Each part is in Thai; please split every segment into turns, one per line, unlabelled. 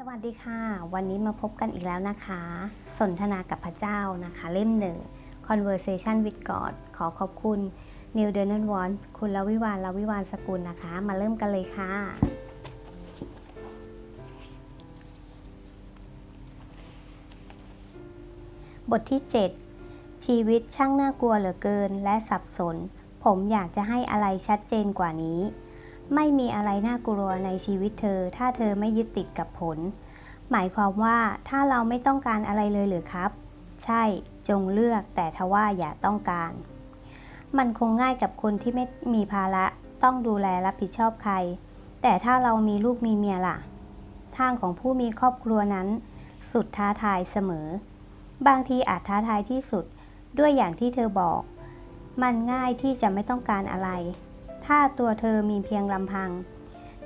สวัสดีค่ะ วันนี้มาพบกันอีกแล้วนะคะ สนทนากับพระเจ้านะคะ เล่มหนึ่ง Conversation with God ขอขอบคุณ Neil d e n n w a n คุณลวิวานลวิวานสกุลนะคะ มาเริ่มกันเลยค่ะ บทที่ 7 ชีวิตช่างน่ากลัวเหลือเกินและสับสน ผมอยากจะให้อะไรชัดเจนกว่านี้ ไม่มีอะไรน่ากลัวในชีวิตเธอ ถ้าเธอไม่ยึดติดกับผล หมายความว่าถ้าเราไม่ต้องการอะไรเลยหรือครับ ใช่จงเลือกแต่ทว่าอย่าต้องการ มันคงง่ายกับคนที่ไม่มีภาระต้องดูแลรับผิดชอบใคร แต่ถ้าเรามีลูกมีเมียล่ะ ทางของผู้มีครอบครัวนั้น สุดท้าทายเสมอ บางทีอาจท้าทายที่สุดด้วยอย่างที่เธอบอก มันง่ายที่จะไม่ต้องการอะไร ถ้าตัวเธอมีเพียงลำพัง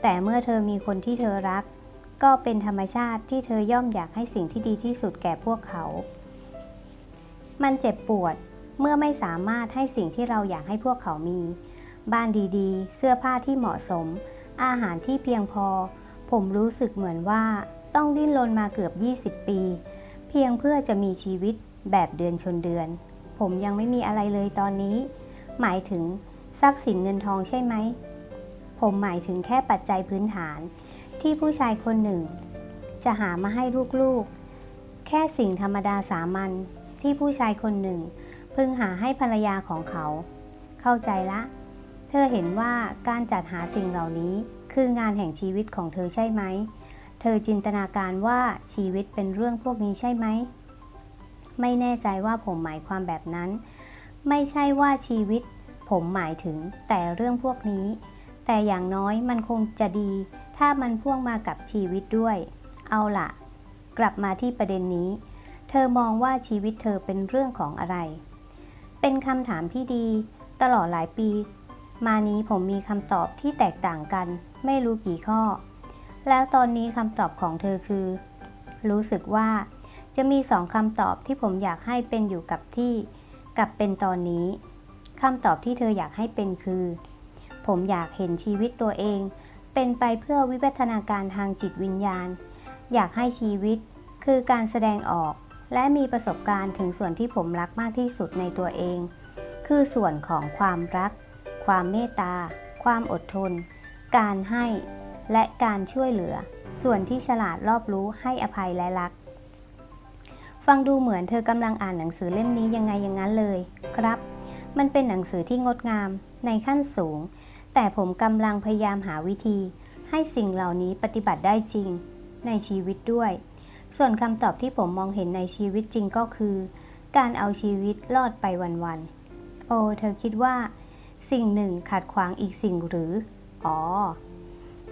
แต่เมื่อเธอมีคนที่เธอรัก ก็เป็นธรรมชาติที่เธอย่อมอยากให้สิ่งที่ดีที่สุดแก่พวกเขา มันเจ็บปวดเมื่อไม่สามารถให้สิ่งที่เราอยากให้พวกเขามี บ้านดีๆ เสื้อผ้าที่เหมาะสม อาหารที่เพียงพอ ผมรู้สึกเหมือนว่าต้องดิ้นรนมาเกือบ 20 ปี เพียงเพื่อจะมีชีวิตแบบเดือนชนเดือน ผมยังไม่มีอะไรเลยตอนนี้ หมายถึง ทรัพย์สินเงินทองใช่ไหม ผมหมายถึงแค่ปัจจัยพื้นฐานที่ผู้ชายคนหนึ่ง จะหามาให้ลูกๆ แค่สิ่งธรรมดาสามัญที่ผู้ชายคนหนึ่ง พึงหาให้ภรรยาของเขา เข้าใจละ เธอเห็นว่าการจัดหาสิ่งเหล่านี้คืองานแห่งชีวิตของเธอใช่ไหม เธอจินตนาการว่าชีวิตเป็นเรื่องพวกนี้ใช่ไหม ไม่แน่ใจว่าผมหมายความแบบนั้น ไม่ใช่ว่าชีวิต ผมหมายถึงแต่เรื่องพวกนี้ แต่อย่างน้อยมันคงจะดี ถ้ามันพ่วงมากับชีวิตด้วย เอาละกลับมาที่ประเด็นนี้ เธอมองว่าชีวิตเธอเป็นเรื่องของอะไร เป็นคำถามที่ดี ตลอดหลายปี มานี้ผมมีคำตอบที่แตกต่างกัน ไม่รู้กี่ข้อ แล้วตอนนี้คำตอบของเธอคือ รู้สึกว่า จะมีสองคำตอบที่ผมอยากให้เป็นอยู่กับที่ กับเป็นตอนนี้ คำตอบที่เธออยากให้เป็นคือ ผมอยากเห็นชีวิตตัวเอง เป็นไปเพื่อวิวัฒนาการทางจิตวิญญาณ อยากให้ชีวิต คือการแสดงออก และมีประสบการณ์ถึงส่วนที่ผมรักมากที่สุดในตัวเอง คือส่วนของความรัก ความเมตตา ความอดทน การให้ และการช่วยเหลือ ส่วนที่ฉลาดรอบรู้ให้อภัยและรักฟังดูเหมือนเธอกำลังอ่านหนังสือเล่มนี้ยังไงอย่างนั้นเลย ครับ มันเป็นหนังสือที่งดงามในขั้นสูง แต่ผมกำลังพยายามหาวิธี ให้สิ่งเหล่านี้ปฏิบัติได้จริง ในชีวิตด้วย ส่วนคำตอบที่ผมมองเห็นในชีวิตจริงก็คือ การเอาชีวิตรอดไปวันๆ โอ้ เธอคิดว่า สิ่งหนึ่งขัดขวางอีกสิ่งหรือ อ๋อ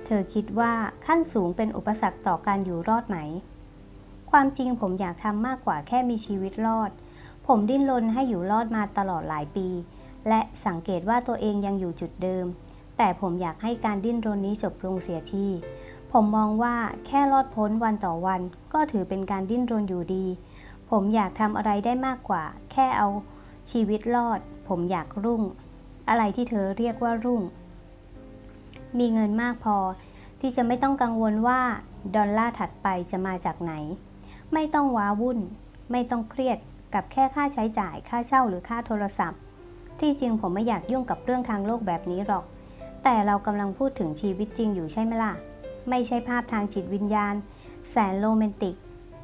เธอคิดว่าขั้นสูงเป็นอุปสรรคต่อการอยู่รอดไหม ความจริงผมอยากทำมากกว่าแค่มีชีวิตรอด ผมดิ้นรนให้อยู่รอดมาตลอดหลายปี และสังเกตว่าตัวเองยังอยู่จุดเดิม แต่ผมอยากให้การดิ้นรนนี้จบลงเสียทีผมมองว่าแค่รอดพ้นวันต่อวัน ก็ถือเป็นการดิ้นรนอยู่ดี ผมอยากทำอะไรได้มากกว่า แค่เอาชีวิตรอด ผมอยากรุ่ง อะไรที่เธอเรียกว่ารุ่ง มีเงินมากพอ ที่จะไม่ต้องกังวลว่าดอลลาร์ถัดไปจะมาจากไหน ไม่ต้องว้าวุ่น ไม่ต้องเครียด กับแค่ค่าใช้จ่ายค่าเช่าหรือค่าโทรศัพท์ ที่จริงผมไม่อยากยุ่งกับเรื่องทางโลกแบบนี้หรอก แต่เรากำลังพูดถึงชีวิตจริงอยู่ใช่ไหมล่ะ ไม่ใช่ภาพทางจิตวิญญาณ แสนโรแมนติก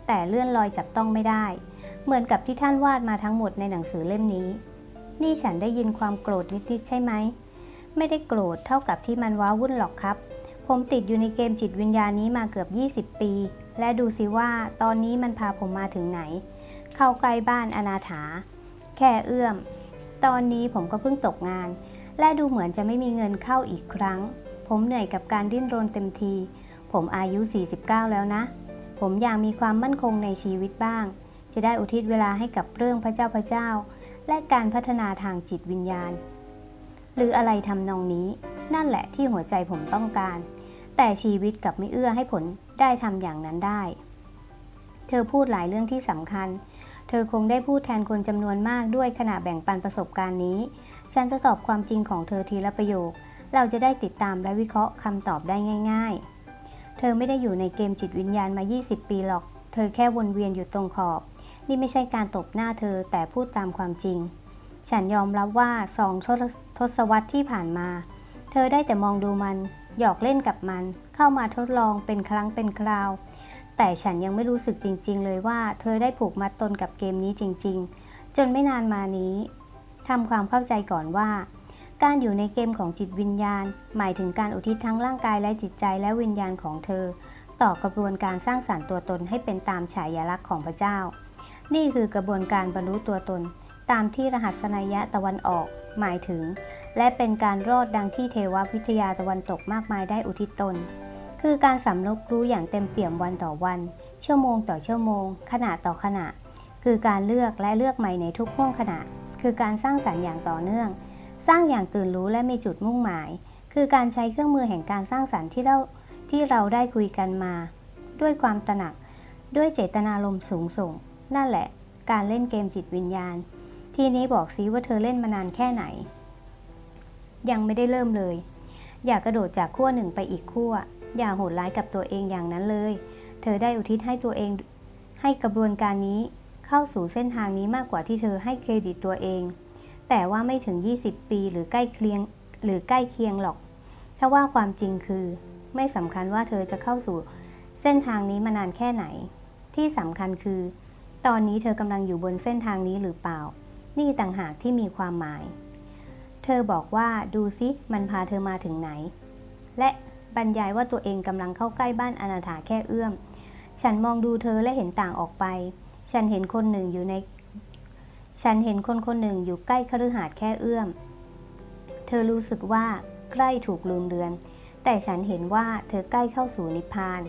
แต่เลื่อนลอยจับต้องไม่ได้ เหมือนกับที่ท่านวาดมาทั้งหมดในหนังสือเล่มนี้ นี่ฉันได้ยินความโกรธนิดๆใช่ไหมไม่ได้โกรธเท่ากับที่มันว้าวุ่นหรอกครับ ผมติดอยู่ในเกมจิตวิญญาณนี้มาเกือบ 20 ปี และดูสิว่าตอนนี้มันพาผมมาถึงไหน เข้าใกล้บ้านอนาถา แค่เอื้อม ตอนนี้ผมก็เพิ่งตกงาน และดูเหมือนจะไม่มีเงินเข้าอีกครั้ง ผมเหนื่อยกับการดิ้นรนเต็มที ผมอายุ 49 แล้วนะ ผมอยากมีความมั่นคงในชีวิตบ้าง จะได้อุทิศเวลาให้กับเรื่องพระเจ้าพระเจ้า และการพัฒนาทางจิตวิญญาณ หรืออะไรทำนองนี้ นั่นแหละที่หัวใจผมต้องการ แต่ชีวิตกับไม่เอื้อให้ผลได้ทำอย่างนั้นได้ เธอพูดหลายเรื่องที่สำคัญ เธอคงได้พูดแทนคนจำนวนมากด้วยขณะแบ่งปันประสบการณ์นี้ ฉันจะตอบความจริงของเธอทีละประโยค เราจะได้ติดตามและวิเคราะห์คำตอบได้ง่าย ๆ เธอไม่ได้อยู่ในเกมจิตวิญญาณมา 20 ปีหรอก เธอแค่วนเวียนอยู่ตรงขอบ นี่ไม่ใช่การตบหน้าเธอแต่พูดตามความจริง ฉันยอมรับว่าสองทศทศวรรษที่ผ่านมา เธอได้แต่มองดูมัน หยอกเล่นกับมัน เข้ามาทดลองเป็นครั้งเป็นคราว แต่ฉันยังไม่รู้สึกจริง ๆ เลยว่าเธอได้ผูกมัดตนกับเกมนี้จริง ๆ จนไม่นานมานี้ทำความเข้าใจก่อนว่า การอยู่ในเกมของจิตวิญญาณ หมายถึงการอุทิศทั้งร่างกายและจิตใจและวิญญาณของเธอ ต่อกระบวนการสร้างสารรค์ตัวตนให้เป็นตามฉายาลักษณ์ของพระเจ้า นี่คือกระบวนการบรรลุตัวตน ตามที่รหัสนัยยะตะวันออก หมายถึง และเป็นการรอดดังที่เทววิทยาตะวันตกมากมายได้อุทิศตน คือการสำนึกรู้อย่างเต็มเปี่ยมวันต่อวัน ชั่วโมงต่อชั่วโมง ขณะต่อขณะ คือการเลือกและเลือกใหม่ในทุกห่วงขณะ คือการสร้างสรรค์อย่างต่อเนื่อง สร้างอย่างตื่นรู้และมีจุดมุ่งหมาย คือการใช้เครื่องมือแห่งการสร้างสรรค์ที่เราที่เราได้คุยกันมา ด้วยความตระหนัก ด้วยเจตนารมณ์สูงส่ง นั่นแหละ การเล่นเกมจิตวิญญาณ ทีนี้บอกซิว่าเธอเล่นมานานแค่ไหน ยังไม่ได้เริ่มเลย อย่ากระโดดจากขั้วหนึ่งไปอีกขั้ว อย่าโหดร้ายกับตัวเองอย่างนั้นเลย เธอได้อุทิศให้ตัวเอง ให้กระบวนการนี้เข้าสู่เส้นทางนี้มากกว่าที่เธอให้เครดิตตัวเอง แต่ว่าไม่ถึง 20 ปีหรือใกล้เคียงหรือใกล้เคียงหรอกถ้าว่าความจริงคือ ไม่สำคัญว่าเธอจะเข้าสู่ เส้นทางนี้มานานแค่ไหน ที่สำคัญคือ ตอนนี้เธอกำลังอยู่บนเส้นทางนี้หรือเปล่า นี่ต่างหากที่มีความหมาย เธอบอกว่าดูซิมันพาเธอมาถึงไหน และ บรรยายว่าตัวเองกำลังเข้าใกล้บ้านอนาถาแค่เอื้อม ฉันมองดูเธอและเห็นต่างออกไป ฉันเห็นคนหนึ่งอยู่ใน ฉันเห็นคนคนหนึ่งอยู่ใกล้คฤหาสน์แค่เอื้อม เธอรู้สึกว่าใกล้ถูกลืมเลือน แต่ฉันเห็นว่าเธอใกล้เข้าสู่นิพพาน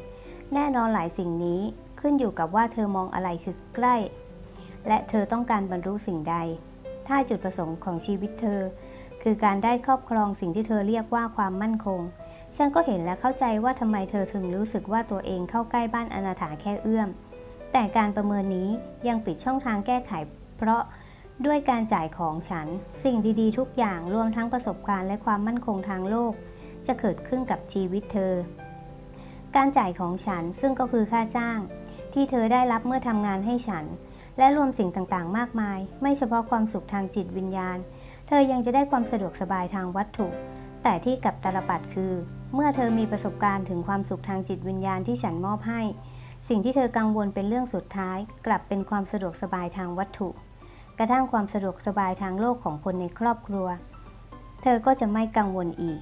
แน่นอนหลายสิ่งนี้ขึ้นอยู่กับว่าเธอมองอะไรคือใกล้ และเธอต้องการบรรลุสิ่งใด ถ้าจุดประสงค์ของชีวิตเธอ คือการได้ครอบครองสิ่งที่เธอเรียกว่าความมั่นคง ฉันก็เห็นและเข้าใจว่าทำไมเธอถึงรู้สึกว่าตัวเองเข้าใกล้บ้านอนาถาแค่เอื้อม แต่การประเมินนี้ยังปิดช่องทางแก้ไข เพราะด้วยการจ่ายของฉัน สิ่งดีๆ ทุกอย่างรวมทั้งประสบการณ์และความมั่นคงทางโลก จะเกิดขึ้นกับชีวิตเธอ การจ่ายของฉันซึ่งก็คือค่าจ้าง ที่เธอได้รับเมื่อทำงานให้ฉัน และรวมสิ่งต่างๆ มากมาย ไม่เฉพาะความสุขทางจิตวิญญาณ เธอยังจะได้ความสะดวกสบายทางวัตถุ แต่ที่กับตาลปัดคือ เมื่อเธอมีประสบการณ์ถึงความสุขทางจิตวิญญาณที่ฉันมอบให้ สิ่งที่เธอกังวลเป็นเรื่องสุดท้าย กลับเป็นความสะดวกสบายทางวัตถุ กระทั่งความสะดวกสบายทางโลกของคนในครอบครัว เธอก็จะไม่กังวลอีก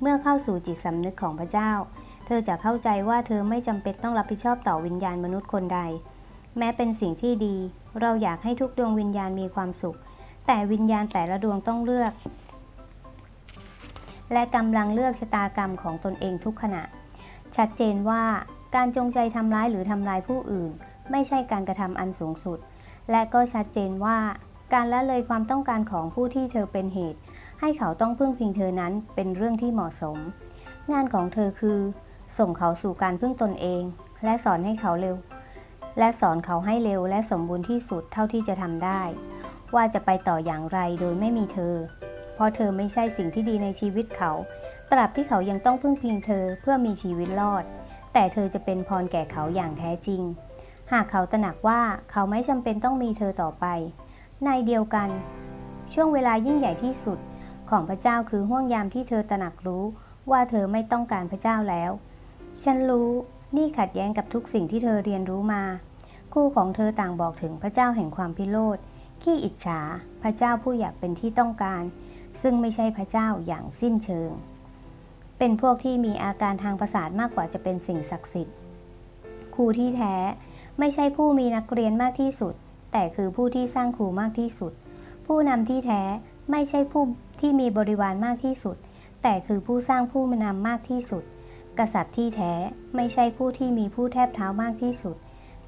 เมื่อเข้าสู่จิตสำนึกของพระเจ้า เธอจะเข้าใจว่าเธอไม่จำเป็นต้องรับผิดชอบต่อวิญญาณมนุษย์คนใด แม้เป็นสิ่งที่ดี เราอยากให้ทุกดวงวิญญาณมีความสุข แต่วิญญาณแต่ละดวงต้องเลือก และกำลังเลือกชะตากรรมของตนเองทุกขณะ ชัดเจนว่าการจงใจทำร้ายหรือทำลายผู้อื่น ไม่ใช่การกระทำอันสูงสุด และก็ชัดเจนว่า การละเลยความต้องการของผู้ที่เธอเป็นเหตุ ให้เขาต้องพึ่งพิงเธอนั้นเป็นเรื่องที่เหมาะสม งานของเธอคือ ส่งเขาสู่การพึ่งตนเอง และสอนให้เขาเร็ว และสอนเขาให้เร็วและสมบูรณ์ที่สุดเท่าที่จะทำได้ ว่าจะไปต่ออย่างไรโดยไม่มีเธอ เพราะเธอไม่ใช่สิ่งที่ดีในชีวิตเขา ตราบที่เขายังต้องพึ่งพิงเธอเพื่อมีชีวิตรอด แต่เธอจะเป็นพรแก่เขาอย่างแท้จริง หากเขาตระหนักว่าเขาไม่จำเป็นต้องมีเธอต่อไป ในเดียวกัน ช่วงเวลายิ่งใหญ่ที่สุด ของพระเจ้าคือห่วงยามที่เธอตระหนักรู้ว่าเธอไม่ต้องการพระเจ้าแล้ว ฉันรู้นี่ขัดแย้งกับทุกสิ่งที่เธอเรียนรู้มาคู่ของเธอต่างบอกถึงพระเจ้าแห่งความพิโรธขี้อิจฉา พระเจ้าผู้อยากเป็นที่ต้องการ ซึ่งไม่ใช่พระเจ้าอย่างสิ้นเชิง เป็นพวกที่มีอาการทางประสาทมากกว่าจะเป็นสิ่งศักดิ์สิทธิ์ ครูที่แท้ไม่ใช่ผู้มีนักเรียนมากที่สุด แต่คือผู้ที่สร้างครูมากที่สุด ผู้นำที่แท้ไม่ใช่ผู้ที่มีบริวารมากที่สุด แต่คือผู้สร้างผู้นำมากที่สุด กษัตริย์ที่แท้ไม่ใช่ผู้ที่มีผู้แทบเท้ามากที่สุด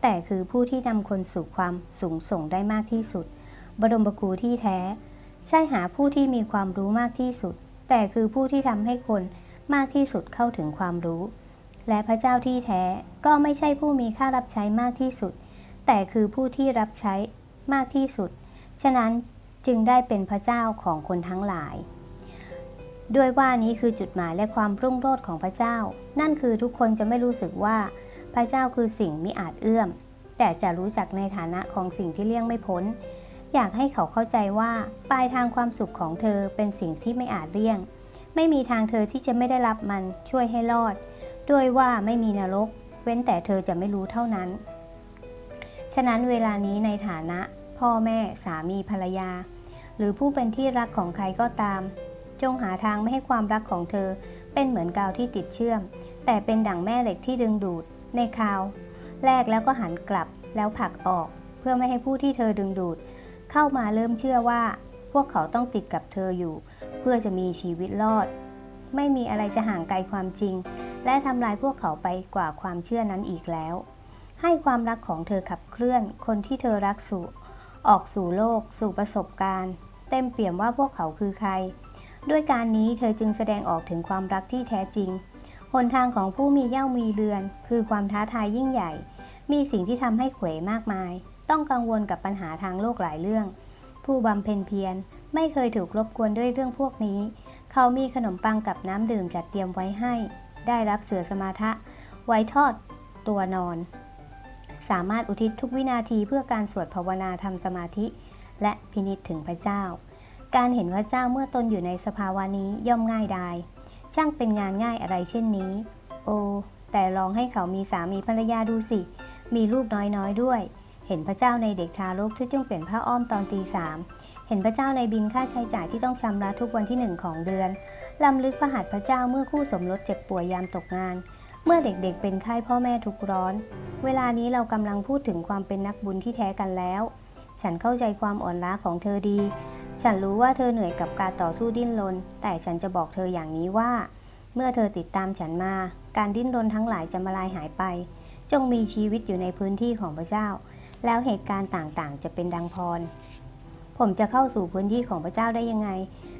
แต่คือผู้ที่นำคนสู่ความสูงส่งได้มากที่สุด บรมครูที่แท้ ใช่หาผู้ที่มีความรู้มากที่สุด แต่คือผู้ที่ทำให้คนมากที่สุดเข้าถึงความรู้ และพระเจ้าที่แท้ก็ไม่ใช่ผู้มีค่ารับใช้มากที่สุด แต่คือผู้ที่รับใช้มากที่สุด ฉะนั้นจึงได้เป็นพระเจ้าของคนทั้งหลาย ด้วยว่านี้คือจุดหมายและความรุ่งโรจน์ของพระเจ้า นั่นคือทุกคนจะไม่รู้สึกว่า พระเจ้าคือสิ่งมิอาจเอื้อม แต่จะรู้จักในฐานะของสิ่งที่เลี่ยงไม่พ้น อยากให้เขาเข้าใจว่าปลายทางความสุขของเธอเป็นสิ่งที่ไม่อาจเลี่ยง ไม่มีทางเธอที่จะไม่ได้รับมันช่วยให้รอด ด้วยว่าไม่มีนรก เว้นแต่เธอจะไม่รู้เท่านั้น ฉะนั้นเวลานี้ในฐานะ พ่อแม่สามีภรรยา หรือผู้เป็นที่รักของใครก็ตาม จงหาทางไม่ให้ความรักของเธอเป็นเหมือนกาวที่ติดเชื่อม แต่เป็นดั่งแม่เหล็กที่ดึงดูด ในคราว แรกแล้วก็หันกลับแล้วผลักออก เพื่อไม่ให้ผู้ที่เธอดึงดูด เข้ามาเริ่มเชื่อว่า พวกเขาต้องติดกับเธออยู่ เพื่อจะมีชีวิตรอด ไม่มีอะไรจะห่างไกลความจริง และทำลายพวกเขาไปกว่าความเชื่อนั้นอีกแล้ว ให้ความรักของเธอขับเคลื่อน คนที่เธอรักสู่ ออกสู่โลก สู่ประสบการณ์ เต็มเปี่ยมว่าพวกเขาคือใคร ด้วยการนี้เธอจึงแสดงออกถึงความรักที่แท้จริงหนทางของผู้มีเย่ามีเรือน คือความท้าทายยิ่งใหญ่ มีสิ่งที่ทำให้เขวมากมาย ต้องกังวลกับปัญหาทางโลกหลายเรื่อง ผู้บำเพ็ญเพียรไม่เคยถูกรบกวนด้วยเรื่องพวกนี้ เขามีขนมปังกับน้ำดื่มจัดเตรียมไว้ให้ ได้รับเสือสมาทะไว้ทอดตัวนอน สามารถอุทิศทุกวินาทีเพื่อการสวดภาวนาทำสมาธิ และพินิจถึงพระเจ้า การเห็นพระเจ้าเมื่อตนอยู่ในสภาวะนี้ย่อมง่ายดาย ช่างเป็นงานง่ายอะไรเช่นนี้ โอ แต่ลองให้เขามีสามีภรรยาดูสิ มีลูกน้อยๆด้วย เห็นพระเจ้าในเด็กทารกที่จึงเปลี่ยนผ้าอ้อมตอนตีสามเห็นพระเจ้าในบินค่าใช้จ่ายที่ต้องชำระทุกวันที่หนึ่งของเดือนลำลึกพระหัตถ์พระเจ้าเมื่อคู่สมรสเจ็บป่วยยามตกงาน เมื่อเด็กๆเป็นไข้พ่อแม่ทุกร้อน เวลานี้เรากำลังพูดถึงความเป็นนักบุญที่แท้กันแล้ว ฉันเข้าใจความอ่อนล้าของเธอดี ฉันรู้ว่าเธอเหนื่อยกับการต่อสู้ดิ้นรน แต่ฉันจะบอกเธออย่างนี้ว่า เมื่อเธอติดตามฉันมา การดิ้นรนทั้งหลายจะมาลายหายไป จงมีชีวิตอยู่ในพื้นที่ของพระเจ้า แล้วเหตุการณ์ต่างๆ จะเป็นดังพร ผมจะเข้าสู่พื้นที่ของพระเจ้าได้ยังไง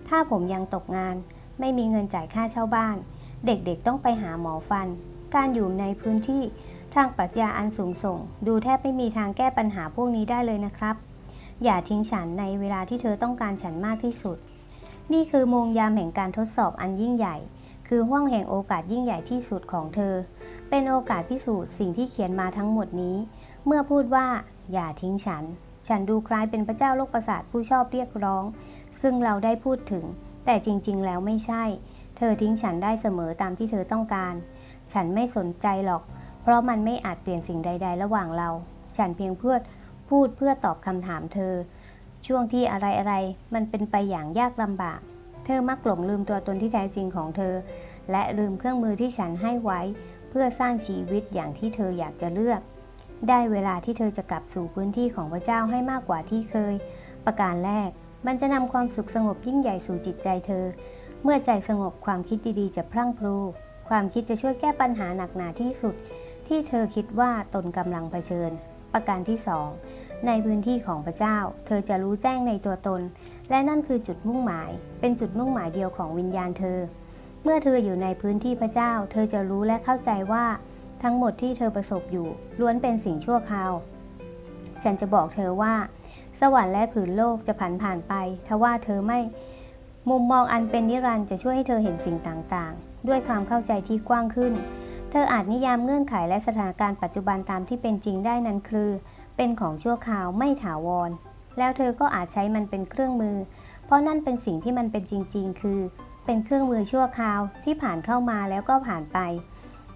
ถ้าผมยังตกงาน ไม่มีเงินจ่ายค่าเช่าบ้าน เด็กๆต้องไปหาหมอฟัน การอยู่ในพื้นที่ทางปรัชญาอันสูงส่ง ดูแทบไม่มีทางแก้ปัญหาพวกนี้ได้เลยนะครับ อย่าทิ้งฉันในเวลาที่เธอต้องการฉันมากที่สุด นี่คือมงยามแห่งการทดสอบอันยิ่งใหญ่ คือห้วงแห่งโอกาสยิ่งใหญ่ที่สุดของเธอ เป็นโอกาสพิสูจน์สิ่งที่เขียนมาทั้งหมดนี้ เมื่อพูดว่า อย่าทิ้งฉัน ฉันดูคล้ายเป็นพระเจ้าโลกประสาทผู้ชอบเรียกร้อง ซึ่งเราได้พูดถึง แต่จริง ๆ แล้วไม่ใช่ เธอทิ้งฉันได้เสมอตามที่เธอต้องการ ฉันไม่สนใจหรอก เพราะมันไม่อาจเปลี่ยนสิ่งใด ๆ ระหว่างเรา ฉันเพียงเพื่อพูดเพื่อตอบคำถามเธอ ช่วงที่อะไรๆมันเป็นไปอย่างยากลำบาก เธอมักหลงลืมตัวตนที่แท้จริงของเธอ และลืมเครื่องมือที่ฉันให้ไว้ เพื่อสร้างชีวิตอย่างที่เธออยากจะเลือก ได้เวลาที่เธอจะกลับสู่พื้นที่ของพระเจ้าให้มากกว่าที่เคย ประการแรก มันจะนำความสุขสงบยิ่งใหญ่สู่จิตใจเธอ เมื่อใจสงบความคิดดีๆ จะพรั่งพรูความคิดจะช่วยแก้ปัญหาหนักหนาที่สุด ที่เธอคิดว่าตนกำลังเผชิญ ประการที่สองในพื้นที่ของพระเจ้า เธอจะรู้แจ้งในตัวตน และนั่นคือจุดมุ่งหมาย เป็นจุดมุ่งหมายเดียวของวิญญาณเธอ เมื่อเธออยู่ในพื้นที่พระเจ้า เธอจะรู้และเข้าใจว่า ทั้งหมดที่เธอประสบอยู่ ล้วนเป็นสิ่งชั่วคราว ฉันจะบอกเธอว่า สวรรค์และผืนโลกจะผันผ่านไปทว่าเธอไม่มุมมองอันเป็นนิรันดร์จะช่วยให้เธอเห็นสิ่งต่างๆ ด้วยความเข้าใจที่กว้างขึ้น เธออาจนิยามเงื่อนไขและสถานการณ์ปัจจุบันตามที่เป็นจริงได้นั้นคือ เป็นของชั่วคราวไม่ถาวร แล้วเธอก็อาจใช้มันเป็นเครื่องมือ เพราะนั่นเป็นสิ่งที่มันเป็นจริง ๆ คือ เป็นเครื่องมือชั่วคราวที่ผ่านเข้ามาแล้วก็ผ่านไป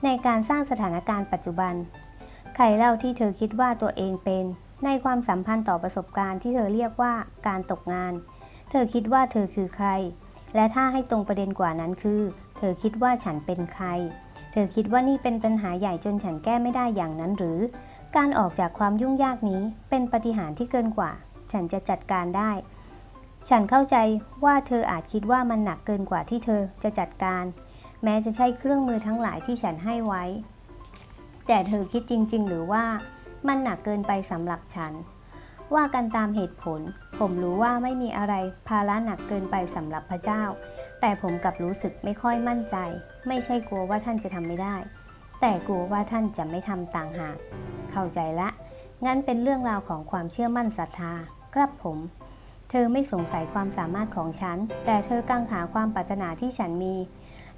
ในการสร้างสถานการณ์ปัจจุบัน ใครเล่าที่เธอคิดว่าตัวเองเป็น ในความสัมพันธ์ต่อประสบการณ์ที่เธอเรียกว่าการตกงาน เธอคิดว่าเธอคือใคร และถ้าให้ตรงประเด็นกว่านั้นคือ เธอคิดว่าฉันเป็นใคร เธอคิดว่านี่เป็นปัญหาใหญ่จนฉันแก้ไม่ได้อย่างนั้นหรือ การออกจากความยุ่งยากนี้เป็นปฏิหารที่เกินกว่า ฉันจะจัดการได้ฉันเข้าใจว่าเธออาจคิดว่ามันหนักเกินกว่าที่เธอจะจัดการ แม้จะใช้เครื่องมือทั้งหลายที่ฉันให้ไว้ แต่เธอคิดจริง ๆ หรือว่ามันหนักเกินไปสำหรับฉัน ว่ากันตามเหตุผล ผมรู้ว่าไม่มีอะไรภาระหนักเกินไปสำหรับพระเจ้า แต่ผมกลับรู้สึกไม่ค่อยมั่นใจ ไม่ใช่กลัวว่าท่านจะทำไม่ได้ แต่กลัวว่าท่านจะไม่ทำต่างหาก เข้าใจละ งั้นเป็นเรื่องราวของความเชื่อมั่นศรัทธา ครับผม เธอไม่สงสัยความสามารถของฉัน แต่เธอกังขาความปรารถนาที่ฉันมี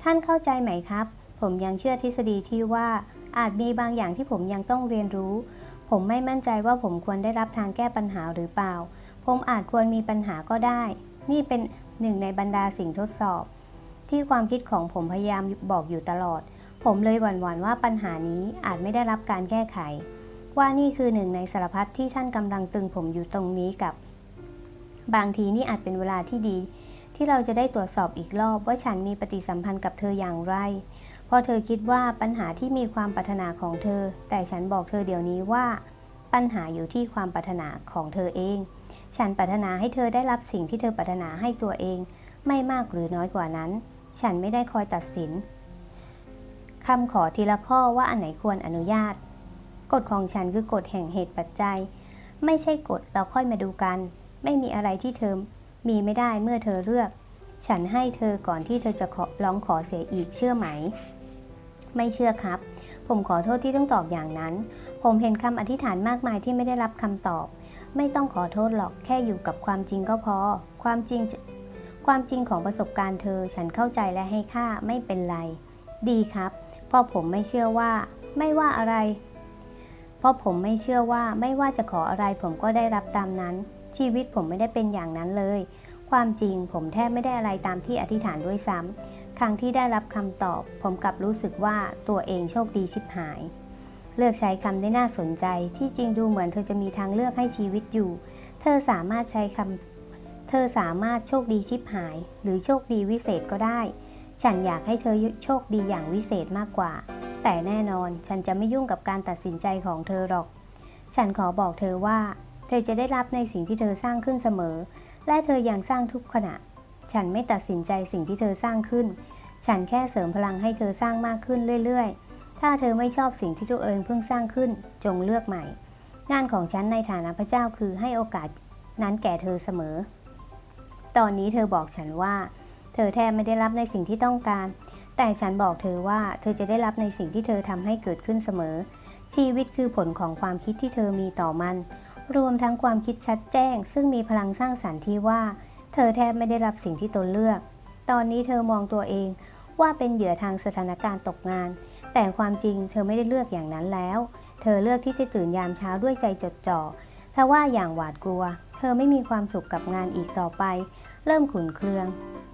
ท่านเข้าใจไหมครับ ผมยังเชื่อทฤษฎีที่ว่าอาจมีบางอย่างที่ผมยังต้องเรียนรู้ ผมไม่มั่นใจว่าผมควรได้รับทางแก้ปัญหาหรือเปล่า ผมอาจควรมีปัญหาก็ได้ นี่เป็นหนึ่งในบรรดาสิ่งทดสอบ ที่ความคิดของผมพยายามบอกอยู่ตลอด ผมเลยหวั่นๆว่าปัญหานี้อาจไม่ได้รับการแก้ไข ว่านี่คือหนึ่งในสารพัดที่ท่านกำลังตึงผมอยู่ตรงนี้กับ บางทีนี่อาจเป็นเวลาที่ดี ที่เราจะได้ตรวจสอบอีกรอบว่าฉันมีปฏิสัมพันธ์กับเธออย่างไร เพราะเธอคิดว่าปัญหาที่มีความปรารถนาของเธอ แต่ฉันบอกเธอเดี๋ยวนี้ว่า ปัญหาอยู่ที่ความปรารถนาของเธอเอง ฉันปรารถนาให้เธอได้รับสิ่งที่เธอปรารถนาให้ตัวเอง ไม่มากหรือน้อยกว่านั้น ฉันไม่ได้คอยตัดสินคำขอทีละข้อว่าอันไหนควรอนุญาต กฎของฉันคือกฎแห่งเหตุปัจจัย ไม่ใช่กฎเราค่อยมาดูกัน ไม่มีอะไรที่เธอ มีไม่ได้เมื่อเธอเลือก ฉันให้เธอก่อนที่เธอจะขอร้องขอเสียอีกเชื่อไหม ไม่เชื่อครับ ผมขอโทษที่ต้องตอบอย่างนั้น ผมเห็นคำอธิษฐานมากมายที่ไม่ได้รับคำตอบ ไม่ต้องขอโทษหรอกแค่อยู่กับความจริงก็พอ ความจริงความจริงของประสบการณ์เธอ ฉันเข้าใจและให้ค่าไม่เป็นไร ดีครับ เพราะผมไม่เชื่อว่า ไม่ว่าอะไร เพราะผมไม่เชื่อว่าไม่ว่าจะขออะไรผมก็ได้รับตามนั้น ชีวิตผมไม่ได้เป็นอย่างนั้นเลย ความจริงผมแทบไม่ได้อะไรตามที่อธิษฐานด้วยซ้ำครั้งที่ได้รับคำตอบ ผมกลับรู้สึกว่าตัวเองโชคดีชิบหาย เลือกใช้คำได้น่าสนใจ ที่จริงดูเหมือนเธอจะมีทางเลือกให้ชีวิตอยู่ เธอสามารถใช้คำเธอสามารถโชคดีชิบหาย หรือโชคดีวิเศษก็ได้ ฉันอยากให้เธอโชคดีอย่างวิเศษมากกว่า แต่แน่นอนฉันจะไม่ยุ่งกับการตัดสินใจของเธอหรอก ฉันขอบอกเธอว่า เธอจะได้รับในสิ่งที่เธอสร้างขึ้นเสมอ และเธอยังสร้างทุกขณะ ฉันไม่ตัดสินใจสิ่งที่เธอสร้างขึ้น ฉันแค่เสริมพลังให้เธอสร้างมากขึ้นเรื่อยๆ ถ้าเธอไม่ชอบสิ่งที่ตัวเองเพิ่งสร้างขึ้น จงเลือกใหม่ งานของฉันในฐานะพระเจ้าคือให้โอกาสนั้นแก่เธอเสมอ ตอนนี้เธอบอกฉันว่า เธอแทบไม่ได้รับในสิ่งที่ต้องการ แต่ฉันบอกเธอว่าเธอจะได้รับในสิ่งที่เธอทำให้เกิดขึ้นเสมอ ชีวิตคือผลของความคิดที่เธอมีต่อมัน รวมทั้งความคิดชัดแจ้ง ซึ่งมีพลังสร้างสรรค์ที่ว่า เธอแทบไม่ได้รับสิ่งที่ตนเลือก ตอนนี้เธอมองตัวเองว่าเป็นเหยื่อทางสถานการณ์ตกงาน แต่ความจริงเธอไม่ได้เลือกอย่างนั้นแล้ว เธอเลือกที่จะตื่นยามเช้าด้วยใจจดจ่อถ้าว่าอย่างหวาดกลัว เธอไม่มีความสุขกับงานอีกต่อไป เริ่มขุนเคือง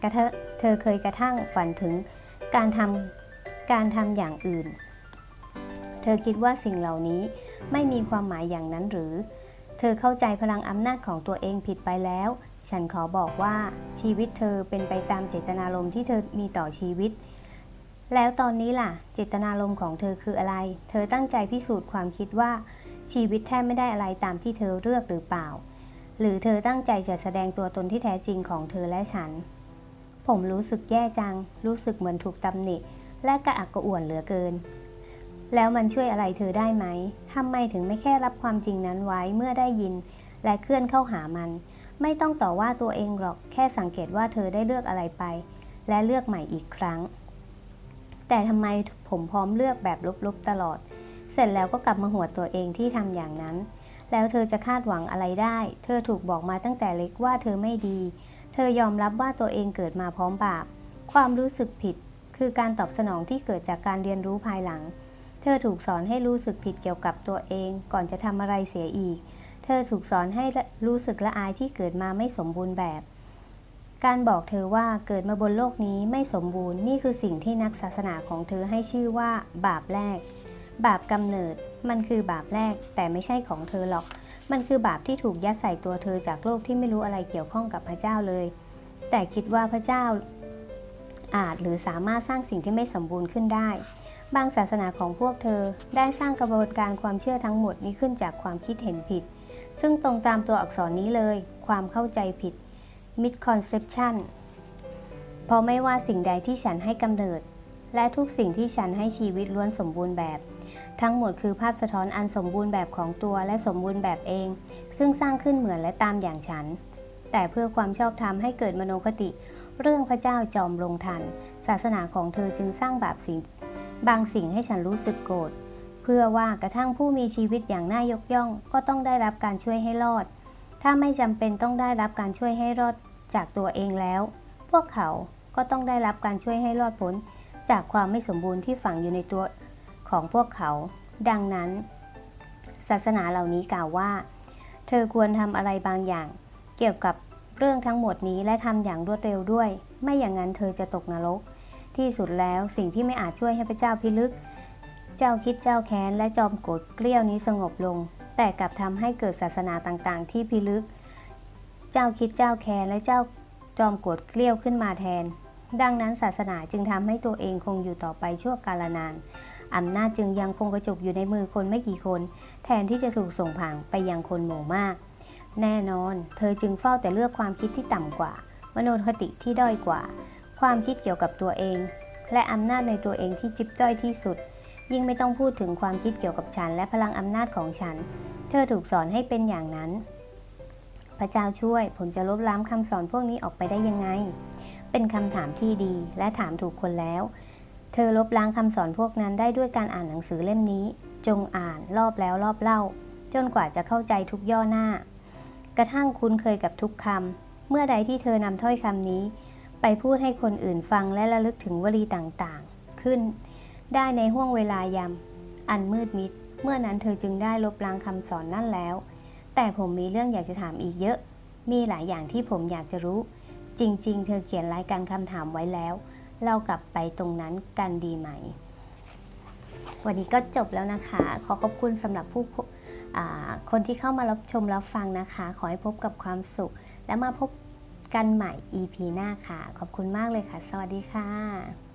กระเทอะเธอเคยกระทั่งฝันถึงการทำการทำอย่างอื่น เธอคิดว่าสิ่งเหล่านี้ไม่มีความหมายอย่างนั้นหรือ เธอเข้าใจพลังอำนาจของตัวเองผิดไปแล้ว ฉันขอบอกว่าชีวิตเธอเป็นไปตามเจตนารมณ์ที่เธอมีต่อชีวิต แล้วตอนนี้ล่ะ เจตนารมณ์ของเธอคืออะไร เธอตั้งใจพิสูจน์ความคิดว่า ชีวิตแทบไม่ได้อะไรตามที่เธอเลือกหรือเปล่า หรือเธอตั้งใจจะแสดงตัวตนที่แท้จริงของเธอและฉัน ผมรู้สึกแย่จัง รู้สึกเหมือนถูกตำหนิ และกระอักกระอ่วนเหลือเกิน แล้วมันช่วยอะไรเธอได้ไหมทำไมถึงไม่แค่รับความจริงนั้นไว้เมื่อได้ยิน และเคลื่อนเข้าหามัน ไม่ต้องต่อว่าตัวเองหรอก แค่สังเกตว่าเธอได้เลือกอะไรไป และเลือกใหม่อีกครั้ง แต่ทำไมผมพร้อมเลือกแบบลบๆตลอด เสร็จแล้วก็กลับมาหัวตัวเองที่ทำอย่างนั้น แล้วเธอจะคาดหวังอะไรได้ เธอถูกบอกมาตั้งแต่เล็กว่าเธอไม่ดี เธอยอมรับว่าตัวเองเกิดมาพร้อมบาป ความรู้สึกผิด คือการตอบสนองที่เกิดจากการเรียนรู้ภายหลัง เธอถูกสอนให้รู้สึกผิดเกี่ยวกับตัวเอง ก่อนจะทำอะไรเสียอีก เธอถูกสอนให้รู้สึกละอายที่เกิดมาไม่สมบูรณ์แบบ การบอกเธอว่าเกิดมาบนโลกนี้ไม่สมบูรณ์นี่คือสิ่งที่นักศาสนาของเธอให้ชื่อว่า บาปแรก บาปกำเนิด มันคือบาปแรก แต่ไม่ใช่ของเธอหรอก มันคือบาปที่ถูกยัดใส่ตัวเธอจากโลกที่ไม่รู้อะไรเกี่ยวข้องกับพระเจ้าเลย แต่คิดว่าพระเจ้าอาจหรือสามารถสร้างสิ่งที่ไม่สมบูรณ์ขึ้นได้ บางศาสนาของพวกเธอได้สร้างกระบวนการความเชื่อทั้งหมดนี้ขึ้นจากความคิดเห็นผิด ซึ่งตรงตามตัวอักษรนี้เลย ความเข้าใจผิด misconception เพราะไม่ว่าสิ่งใดที่ฉันให้กำเนิด และทุกสิ่งที่ฉันให้ชีวิตล้วนสมบูรณ์แบบ ทั้งหมดคือภาพสะท้อนอันสมบูรณ์แบบของตัวและสมบูรณ์แบบเอง ซึ่งสร้างขึ้นเหมือนและตามอย่างฉัน แต่เพื่อความชอบธรรมให้เกิดมโนคติ เรื่องพระเจ้าจอมลงทัน ศาสนาของเธอจึงสร้างบาปสิ่ง บางสิ่งให้ฉันรู้สึกโกรธเพื่อว่ากระทั่งผู้มีชีวิตอย่างน่ายกย่อง ก็ต้องได้รับการช่วยให้รอด ถ้าไม่จำเป็นต้องได้รับการช่วยให้รอดจากตัวเองแล้ว พวกเขาก็ต้องได้รับการช่วยให้รอดพ้นจากความไม่สมบูรณ์ที่ฝังอยู่ในตัวของพวกเขา ดังนั้น ศาสนาเหล่านี้กล่าวว่า เธอควรทำอะไรบางอย่าง เกี่ยวกับเรื่องทั้งหมดนี้และทำอย่างรวดเร็วด้วย ไม่อย่างนั้นเธอจะตกนรก ที่สุดแล้วสิ่งที่ไม่อาจช่วยให้พระเจ้าพิลึก เจ้าคิดเจ้าแค้นและจอมโกรธเกลี้ยวนี้สงบลง แต่กลับทำให้เกิดศาสนาต่างๆ ที่พิลึก เจ้าคิดเจ้าแค้นและเจ้าจอมโกรธเกลี้ยวขึ้นมาแทน ดังนั้นศาสนาจึงทำให้ตัวเองคงอยู่ต่อไปชั่วกาลนานอำนาจจึงยังคงกระจุกอยู่ในมือคนไม่กี่คน แทนที่จะถูกส่งผ่านไปยังคนหมู่มาก แน่นอน เธอจึงเฝ้าแต่เลือกความคิดที่ต่ำกว่า มโนคติที่ด้อยกว่า ความคิดเกี่ยวกับตัวเอง และอำนาจในตัวเองที่จิ๊บจ้อยที่สุด ยิ่งไม่ต้องพูดถึงความคิดเกี่ยวกับฉัน และพลังอำนาจของฉัน เธอถูกสอนให้เป็นอย่างนั้น พระเจ้าช่วย ผมจะลบล้างคำสอนพวกนี้ออกไปได้ยังไง เป็นคำถามที่ดีและถามถูกคนแล้ว เธอลบล้างคำสอนพวกนั้นได้ด้วยการอ่านหนังสือเล่มนี้ จงอ่านรอบแล้วรอบเล่า จนกว่าจะเข้าใจทุกย่อหน้า กระทั่งคุ้นเคยกับทุกคำเมื่อใดที่เธอนำถ้อยคำนี้ ไปพูดให้คนอื่นฟังและระลึกถึงวลีต่างๆ ขึ้น ได้ในห่วงเวลายำอันมืดมิด เมื่อนั้นเธอจึงได้ลบล้างคำสอนนั่นแล้ว แต่ผมมีเรื่องอยากจะถามอีกเยอะ มีหลายอย่างที่ผมอยากจะรู้ จริงๆ เธอเขียนรายการคำถามไว้แล้ว เรากลับไปตรงนั้นกันดีไหม วันนี้ก็จบแล้วนะคะ ขอขอบคุณสำหรับผู้คนที่เข้ามารับชมรับฟังนะคะ ขอให้พบกับความสุข และมาพบ กันใหม่ EP หน้าค่ะ ขอบคุณมากเลยค่ะ สวัสดีค่ะ